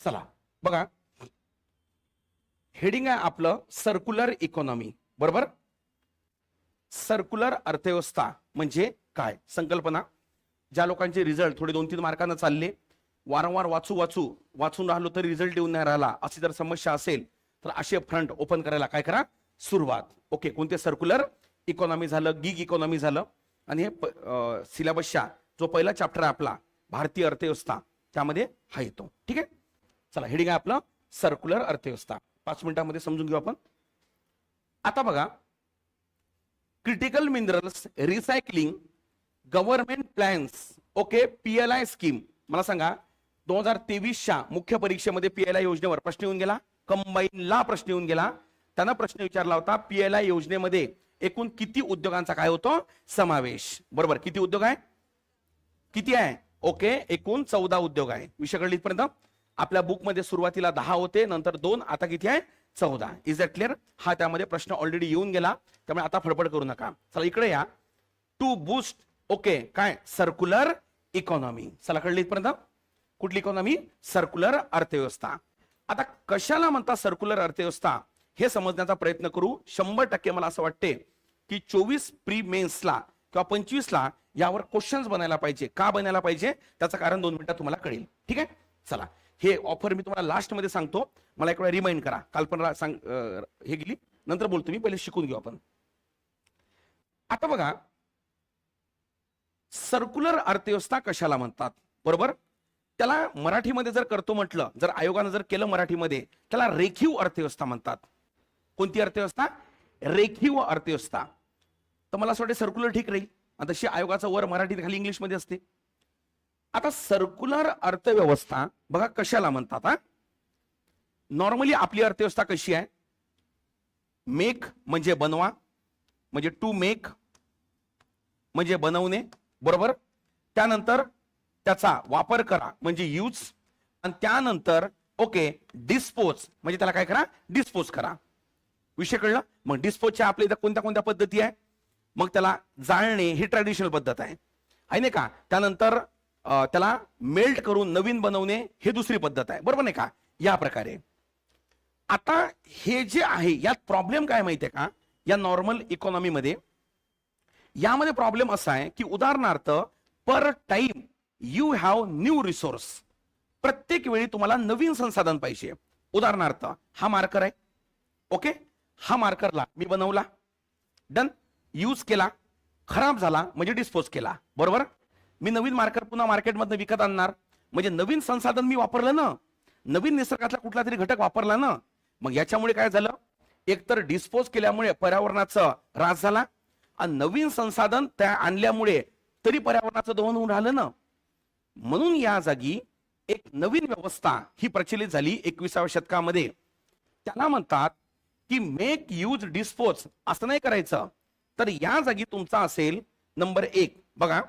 चला बघा. हेडिंग आहे आपलं सर्क्युलर इकॉनॉमी बरोबर? सर्क्युलर अर्थव्यवस्था म्हणजे काय? संकल्पना. ज्या लोकांचे रिझल्ट थोडे दोन तीन मार्कानं चालले वारंवार वाचू वाचू वाचून राहिलो तरी रिझल्ट येऊन नाही राहिला अशी जर समस्या असेल तर असे फ्रंट ओपन करायला काय करा? सुरुवात. ओके कोणते? सर्क्युलर इकॉनॉमी झालं गिग इकॉनॉमी झालं. आणि हे सिलेबसच्या जो पहिला चॅप्टर आहे आपला भारतीय अर्थव्यवस्था त्यामध्ये हा येतो. ठीक आहे? चला हेडिंग आहे आपलं सर्क्युलर अर्थव्यवस्था. पाच मिनिटांमध्ये समजून घेऊ आपण. आता बघा critical minerals recycling government plans okay PLI scheme मला सांगा दोन हजार तेवीसच्या मुख्य परीक्षेमध्ये पीएलआय योजनेवर प्रश्न येऊन गेला कंबाईनला प्रश्न येऊन गेला. त्यांना प्रश्न विचारला होता पीएलआय योजनेमध्ये एकूण किती उद्योगांचा काय होतो? समावेश. बरोबर किती उद्योग आहे? किती आहे? ओके एकूण चौदा उद्योग आहे विषय कळली इथपर्यंत. आपल्या बुकमध्ये सुरुवातीला दहा होते नंतर दोन आता किती आहे? चौदा. इज दॅट क्लिअर हा त्यामध्ये प्रश्न ऑलरेडी येऊन गेला. त्यामुळे आता फडफड करू नका. चला इकडे या. टू बूस्ट ओके काय? सर्क्युलर इकॉनॉमी चला कळली इथपर्यंत? कुठली इकॉनॉमी सर्क्युलर अर्थव्यवस्था. आता कशाला म्हणतात सर्क्युलर अर्थव्यवस्था? हे समजण्याचा प्रयत्न करू. शंभर टक्के मला असं वाटते की चोवीस प्री मेन्सला किंवा पंचवीसला यावर क्वेश्चन्स बनायला पाहिजे. का बनायला पाहिजे? त्याचं कारण दोन मिनिटात तुम्हाला कळेल. ठीक आहे? चला. हे ऑफर मी तुम्हाला लास्टमध्ये सांगतो. मला एक वेळा रिमाइंड करा. कल्पना सांग हे गेली. नंतर बोलतो मी पहिले शिकून घेऊ आपण. आता बघा सर्क्युलर अर्थव्यवस्था कशाला म्हणतात? बरोबर? त्याला मराठीमध्ये जर करतो म्हटलं जर आयोगानं जर केलं मराठीमध्ये त्याला रेखीव अर्थव्यवस्था म्हणतात. कोणती अर्थव्यवस्था? रेखीव अर्थव्यवस्था. तर मला असं वाटतं सर्क्युलर ठीक राहील. तशी आयोगाचा वर मराठीत खाली इंग्लिशमध्ये असते. आता सर्क्युलर अर्थव्यवस्था बघा कशाला म्हणतात हा? नॉर्मली आपली अर्थव्यवस्था कशी आहे? मेक म्हणजे बनवा म्हणजे टू मेक म्हणजे बनवणे बरोबर? त्यानंतर त्याचा वापर करा म्हणजे यूज आणि त्यानंतर ओके डिस्पोज म्हणजे त्याला काय करा? डिस्पोज करा. विषय कळलं? मग डिस्पोजच्या आपल्या इथं कोणत्या कोणत्या पद्धती आहे? मग त्याला जाळणे ही ट्रॅडिशनल पद्धत आहे. आहे नाही का? त्यानंतर त्याला मेल्ट करून नवीन बनवणे हे दुसरी पद्धत आहे. बरोबर नाही का? या प्रकारे. आता हे जे आहे यात प्रॉब्लेम काय माहितीये का? या नॉर्मल इकॉनॉमीमध्ये यामध्ये प्रॉब्लेम असा आहे की उदाहरणार्थ per time you have new resource प्रत्येक वेळी तुम्हाला नवीन संसाधन पाहिजे. उदाहरणार्थ हा मार्कर आहे. ओके हा मार्करला मी बनवला. डन यूज केला. खराब झाला म्हणजे डिस्पोज केला. बरोबर? मी नवीन मार्कर पुन्हा मार्केटमधनं विकत आणणार. म्हणजे नवीन संसाधन मी वापरलं ना नवीन निसर्गातला कुठला तरी घटक वापरला ना मग याच्यामुळे काय झालं? एकतर डिस्पोज केल्यामुळे पर्यावरणाचा ऱ्हास झाला आणि नवीन संसाधन त्या आणल्यामुळे तरी पर्यावरणाचं दोन होऊन राहिलं ना. म्हणून या जागी एक नवीन व्यवस्था ही प्रचलित झाली एकविसाव्या शतकामध्ये. त्याला म्हणतात की मेक यूज डिस्पोज असं नाही करायचं. तर या जागी तुमचा असेल नंबर एक. बघा.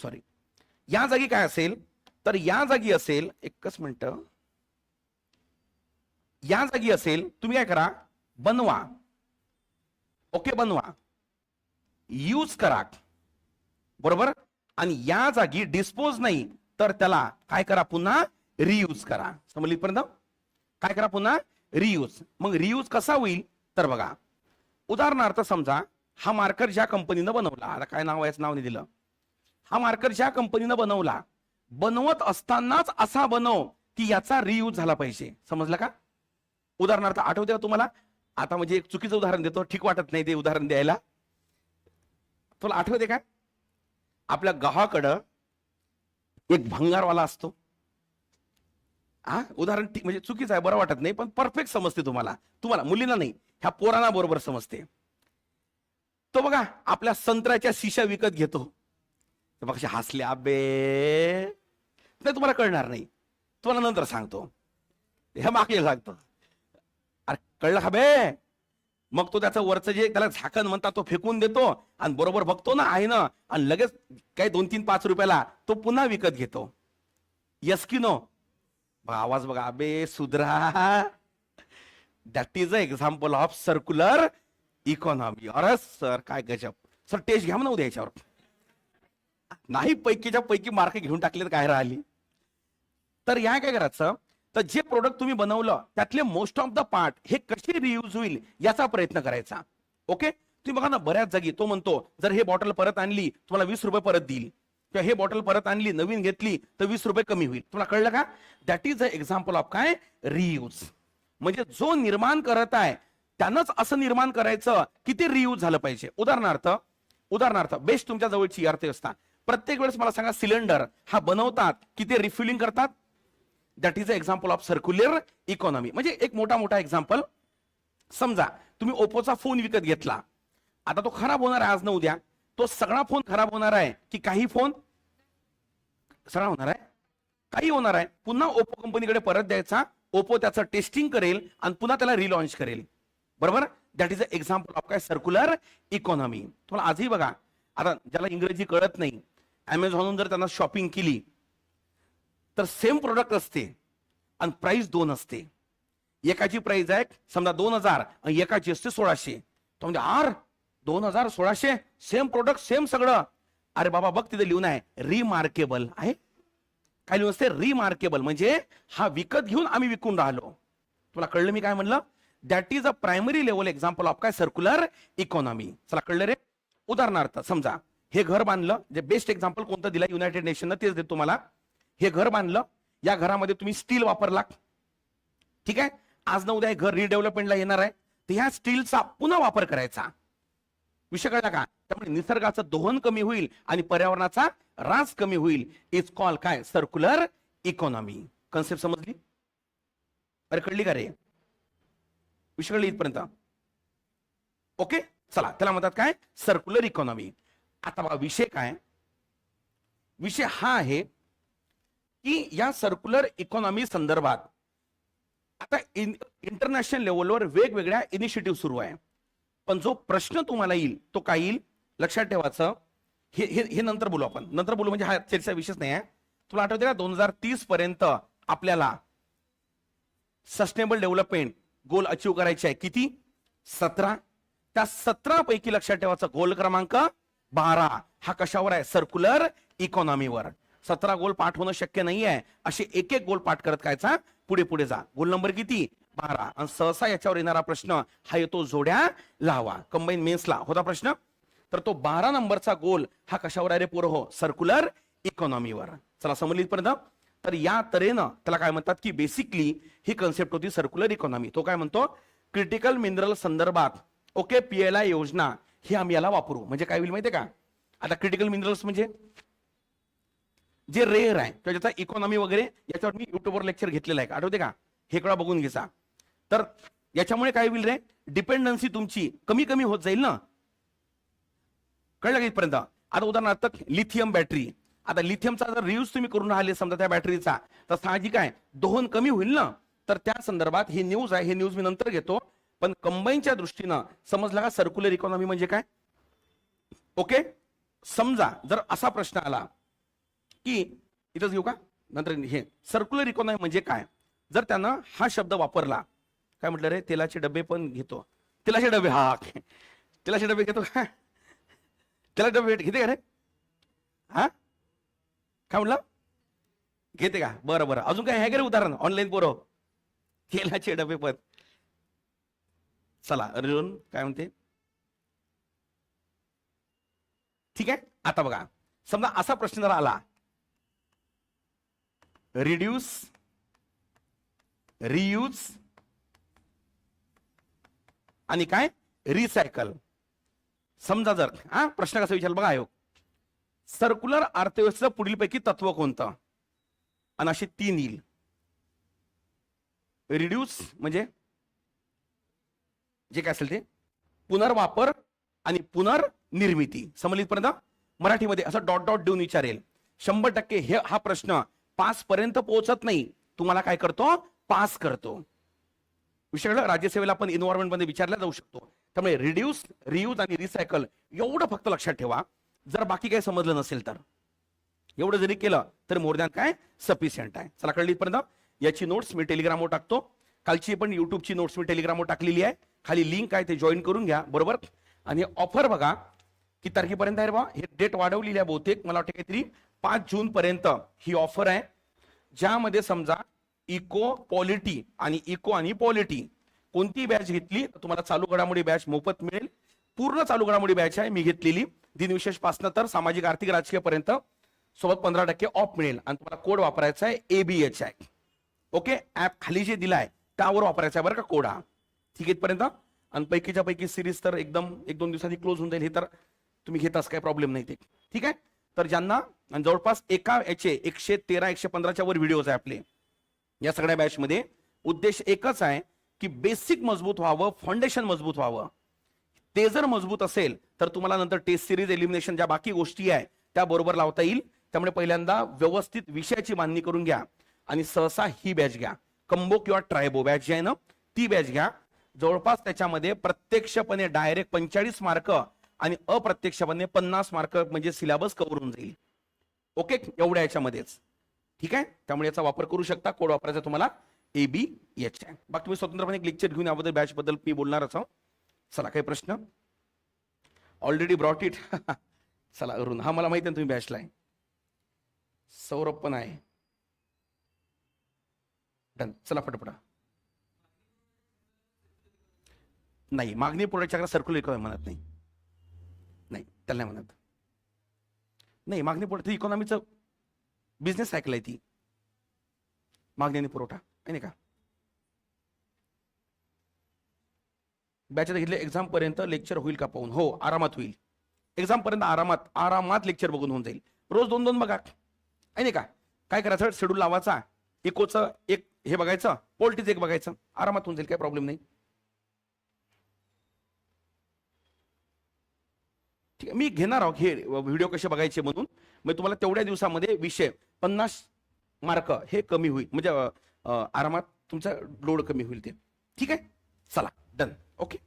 सॉरी. या जागी काय असेल? तर या जागी असेल एकच मिनिट. या जागी असेल तुम्ही काय करा? बनवा. ओके बनवा. यूज करा. बरोबर? आणि या जागी डिस्पोज नाही तर त्याला काय करा पुन्हा? रियूज करा. समजली पर्यंत काय करा पुन्हा? रियूज. मग रियूज कसा होईल? तर बघा. उदाहरणार्थ समजा हा मार्कर ज्या कंपनीनं बनवला आता काय नाव आहे याचं नाव नाही दिलं. हा मार्कर ज्या कंपनीनं बनवला बनवत असतानाच असा बनव की याचा रियूज झाला पाहिजे. समजलं का? उदाहरणार्थ आठवते का तुम्हाला? आता म्हणजे एक चुकीचं उदाहरण देतो ठीक वाटत नाही ते उदाहरण द्यायला. तुला आठवते का? आपल्या गावाकडं एक भंगारवाला असतो. हा उदाहरण ठीक म्हणजे चुकीचं आहे बरं वाटत नाही पण परफेक्ट समजते तुम्हाला. तुम्हाला मुलींना नाही ह्या पोरांना बरोबर समजते. तो बघा आपल्या संत्र्याच्या शिशा विकत घेतो. तर बघा असे बे नाही तुम्हाला कळणार नाही. तुम्हाला नंतर सांगतो. हे मागे लागतं अरे कळलं का बे? मग तो त्याचं वरचं जे त्याला झाकण म्हणतात तो फेकून देतो आणि बरोबर बघतो ना आहे ना आणि लगेच काही दोन तीन पाच रुपयाला तो पुन्हा विकत घेतो. यस की नो आवाज बघा. अबे सुधरा. That is a example of circular economy अरे सर काय गजब. सर टेस्ट घ्या ना उद्या याच्यावर. नाही पैकीच्या पैकी मार्क घेऊन टाकले तर काय राहिली? तर या काय करायचं? तर जे प्रोडक्ट तुम्ही बनवलं त्यातले मोस्ट ऑफ द पार्ट हे कसे रियूज होईल याचा प्रयत्न करायचा. ओके तुम्ही बघा ना बऱ्याच जागी तो म्हणतो जर हे बॉटल परत आणली तुम्हाला वीस रुपये परत देईल. किंवा हे बॉटल परत आणली नवीन घेतली तर वीस रुपये कमी होईल. तुम्हाला कळलं का? That is a example of काय? रियूज म्हणजे जो निर्माण करत आहे त्यानंच असं निर्माण करायचं की ते रियूज झालं पाहिजे. उदाहरणार्थ उदाहरणार्थ बेस्ट तुमच्या जवळची अर्थव्यवस्था प्रत्येक वेळेस मला सांगा सिलेंडर हा बनवतात की ते रिफिलिंग करतात? That is a example of circular economy म्हणजे एक मोठा मोठा एक्झाम्पल समजा तुम्ही ओप्पोचा फोन विकत घेतला. आता तो खराब होणार आहे आज न उद्या. तो सगळा फोन खराब होणार आहे की काही फोन सगळा होणार आहे? काही होणार आहे. पुन्हा ओप्पो कंपनीकडे परत द्यायचा. ओप्पो त्याचं टेस्टिंग करेल आणि पुन्हा त्याला रिलॉन्च करेल. बरोबर? That is a example of काय? सर्क्युलर इकॉनॉमी तुम्हाला आजही बघा. आता ज्याला इंग्रजी कळत नाही अमेझॉनहून जर त्यांना शॉपिंग केली तर सेम प्रोडक्ट असते आणि प्राइस दोन असते. एकाची प्राइस आहे समजा दोन हजार आणि एकाची असते सोळाशे. तो म्हणजे आर दोन हजार सोळाशे सेम प्रोडक्ट सेम सगळं. अरे बाबा बघ तिथे लिहून आहे रिमार्केबल आहे. काय लिहून असते? रिमार्केबल म्हणजे हा विकत घेऊन आम्ही विकून राहिलो. तुला कळलं मी काय म्हणलं? That is a primary level example of काय? सर्क्युलर इकॉनॉमी चला कळलं रे? उदाहरणार्थ समजा हे घर बांधलं जे बेस्ट एक्झाम्पल कोणतं दिलं युनायटेड नेशननं तेच देतो तुम्हाला. हे घर बांधलं या घरामध्ये तुम्ही स्टील वापरला ठीक आहे? आज न उद्या हे घर रिडेव्हलपमेंटला येणार आहे. तर ह्या स्टीलचा पुन्हा वापर करायचा. विषय कळला का? त्यामुळे निसर्गाचं दोहन कमी होईल आणि पर्यावरणाचा रास कमी होईल. इज कॉल काय? सर्क्युलर इकॉनॉमी कन्सेप्ट समजली? अरे कळली का रे? विषय कळली इथपर्यंत? ओके चला त्याला म्हणतात काय? सर्क्युलर इकॉनॉमी आता बघा विषय काय विषय हा आहे की या सर्क्युलर इकॉनॉमी संदर्भात आता इंटरनॅशनल लेवलवर वेगवेगळ्या इनिशिएटिव्ह सुरू आहे. पण जो प्रश्न तुम्हाला येईल तो काय येईल? लक्षात ठेवायचं. हे हे हे नंतर बोलू आपण. नंतर बोलू म्हणजे हा चर्चा विषयच नाही आहे. तुला आठवते का दोन हजार तीस पर्यंत आपल्याला सस्टेनेबल डेव्हलपमेंट गोल अचीव करायचे आहे. किती? सतरा. त्या सतरा पैकी लक्षात ठेवायचा. गोल क्रमांक बारा. हा कशावर आहे? सर्क्युलर इकॉनॉमीवर सतरा गोल पाठ होणं शक्य नाही आहे असे एक एक गोल पाठ करत कायचा? पुढे पुढे जा. गोल नंबर किती? बारा. आणि सहसा याच्यावर येणारा प्रश्न हा येतो जोड्या लावा. कंबाईन मेन्सला होता प्रश्न? तर तो बारा नंबरचा गोल हा कशावर आहे रे पोरं हो? सर्क्युलर इकॉनॉमीवर चला समजली पर्यंत तर या तऱ्हेनं त्याला काय म्हणतात की बेसिकली ही कन्सेप्ट होती सर्क्युलर इकॉनॉमी तो काय म्हणतो? क्रिटिकल मिनरल संदर्भात ओके पीएलआय योजना. हे आम्ही याला वापरू. म्हणजे काय होईल माहितीये का? आता क्रिटिकल मिनरल्स म्हणजे जे रेअर आहे किंवा ज्याचा इकॉनॉमी वगैरे याच्यावर मी युट्यूबवर लेक्चर घेतलेलं आहे. आठवते का? हे कळा बघून घेसा तर याच्यामुळे काय होईल रे? डिपेंडन्सी तुमची कमी कमी होत जाईल ना? कळलं का इथपर्यंत? आता उदाहरणार्थ लिथियम बॅटरी आता लिथियमचा जर रियूज तुम्ही करून राहिले समजा त्या बॅटरीचा तर साहजिक आहे दोहन कमी होईल ना? तर त्या संदर्भात ही न्यूज आहे. हे न्यूज मी नंतर घेतो. पण कंबाईनच्या दृष्टीनं समजला का सर्क्युलर इकॉनॉमी म्हणजे काय? ओके समजा जर असा प्रश्न आला की इथंच घेऊ का? नंतर हे. सर्क्युलर इकॉनॉमी म्हणजे काय? जर त्यानं हा शब्द वापरला काय म्हटलं रे? तेलाचे डबे पण घेतो. तेलाचे डबे हा तेलाचे डबे घेतो का? त्याला डबे घेते का रे? हा? काय म्हटलं? घेते का? बरं बरं. अजून काय? आहे का रे उदाहरण. ऑनलाईन पोरं. तेलाचे डबे पण. चला अरुण काय म्हणते? ठीक आहे आता बघा. समजा असा प्रश्न जर आला रिड्यूस रियूज आणि काय? रिसायकल समजा जर हा प्रश्न कसा विचार बघा आयोग. सर्क्युलर अर्थव्यवस्थेचं पुढील पैकी तत्व कोणतं? आणि असे तीन येईल. रिड्यूस म्हणजे? जे काय असेल ते पुनर्वापर आणि पुनर्निर्मिती. समजलीपर्यंत मराठीमध्ये असं डॉट डॉट देऊन विचारेल. शंभर टक्के हे हा प्रश्न पास पर्यंत पोहोचत नाही. तुम्हाला काय करतो? पास करतो. विषय राज्यसेवेला आपण इन्व्हायरमेंटमध्ये विचारला जाऊ शकतो. त्यामुळे रिड्यूस रियूज आणि रिसायकल एवढं फक्त लक्षात ठेवा. जर बाकी काही समजलं नसेल तर. एवढं जरी केलं तर मोर दॅन काय? सफिशियंट आहे. चला कळलीपर्यंत याची नोट्स मी टेलिग्रामवर टाकतो. कालची पण युट्यूबची नोट्स मी टेलिग्रामवर टाकलेली आहे. खाली लिंक आहे ते जॉईन करून घ्या बरोबर? आणि ऑफर बघा किती तारखेपर्यंत आहे रे बा? हे डेट वाढवलेली आहे बहुतेक. मला वाटतं काहीतरी पाच जून पर्यंत ही ऑफर आहे. ज्यामध्ये समजा इको पॉलिटी आणि इको आणि पॉलिटी कोणती बॅच घेतली? तर तुम्हाला चालू घडामोडी बॅच मोफत मिळेल. पूर्ण चालू घडामोडी बॅच आहे मी घेतलेली. दिनविशेष पासन तर सामाजिक आर्थिक राजकीय पर्यंत सोबत पंधरा टक्के ऑफ मिळेल. आणि तुम्हाला कोड वापरायचा आहे एबीएच आहे ओके ऍप खाली जे दिलाय त्यावर वापरायचा आहे बरं का कोड. हा ठीक आहे इथपर्यंत आणि पैकीच्या पैकी सिरीज तर एकदम एक दोन दिवसांनी क्लोज होऊन जाईल. हे तर तुम्ही घेताच काही प्रॉब्लेम नाही ते. ठीक आहे? तर ज्यांना आणि जवळपास एका याचे एकशे तेरा एकशे पंधराच्या वर व्हिडिओज आहे आपले. या सगळ्या बॅच मध्ये उद्देश एकच आहे की बेसिक मजबूत व्हावं फाउंडेशन मजबूत व्हावं. ते जर मजबूत असेल तर तुम्हाला नंतर टेस्ट सिरीज एलिमिनेशन ज्या बाकी गोष्टी आहे त्या बरोबर लावता येईल. त्यामुळे पहिल्यांदा व्यवस्थित विषयाची मांडणी करून घ्या. आणि सहसा ही बॅच घ्या. कंबो किंवा ट्रायबो बॅच जी आहे ना ती बॅच घ्या. जवळपास त्याच्यामध्ये प्रत्यक्षपणे डायरेक्ट पंचेचाळीस मार्क आणि अप्रत्यक्षपणे पन्नास मार्क म्हणजे सिलेबस कव्हर होऊन जाईल. ओके एवढ्या याच्यामध्येच. ठीक आहे? त्यामुळे याचा वापर करू शकता. कोड वापरायचा तुम्हाला ए बी एच आहे बाकी तुम्ही स्वतंत्रपणे एक लेक्चर घेऊन याबद्दल बॅच बद्दल मी बोलणारच आहोत चला काही प्रश्न? ऑलरेडी ब्रॉट इट चला अरुण हा मला माहिती आहे तुम्ही बॅचला आहे. सौरभ पण आहे. डन चला पटपटा नाही मागणी पुढे सर्क्युलर इकॉनॉमी म्हणत नाही. नाही त्याला नाही म्हणत. नाही मागणी पुढे इकॉनॉमीचं बिझनेस सायकल आहे ती. मागणी आणि पुरवठा आहे नाही का? बॅचर घेतले एक्झाम पर्यंत लेक्चर होईल का पाहून? हो आरामात होईल. एक्झाम पर्यंत आरामात आरामात लेक्चर बघून होऊन जाईल. रोज दोन दोन बघा. आहे नाही का? काय करायचं? शेड्यूल लावायचा. इकोचं एक हे बघायचं. पोल्टीचं एक बघायचं. आरामात होऊन जाईल काही प्रॉब्लेम नाही. ठीक आहे मी घेणार आहोत. हे व्हिडिओ कसे बघायचे म्हणून. मग तुम्हाला तेवढ्या दिवसामध्ये विषय पन्नास मार्क हे कमी होईल. म्हणजे आरामात तुमचा लोड कमी होईल ते. ठीक आहे? चला डन ओके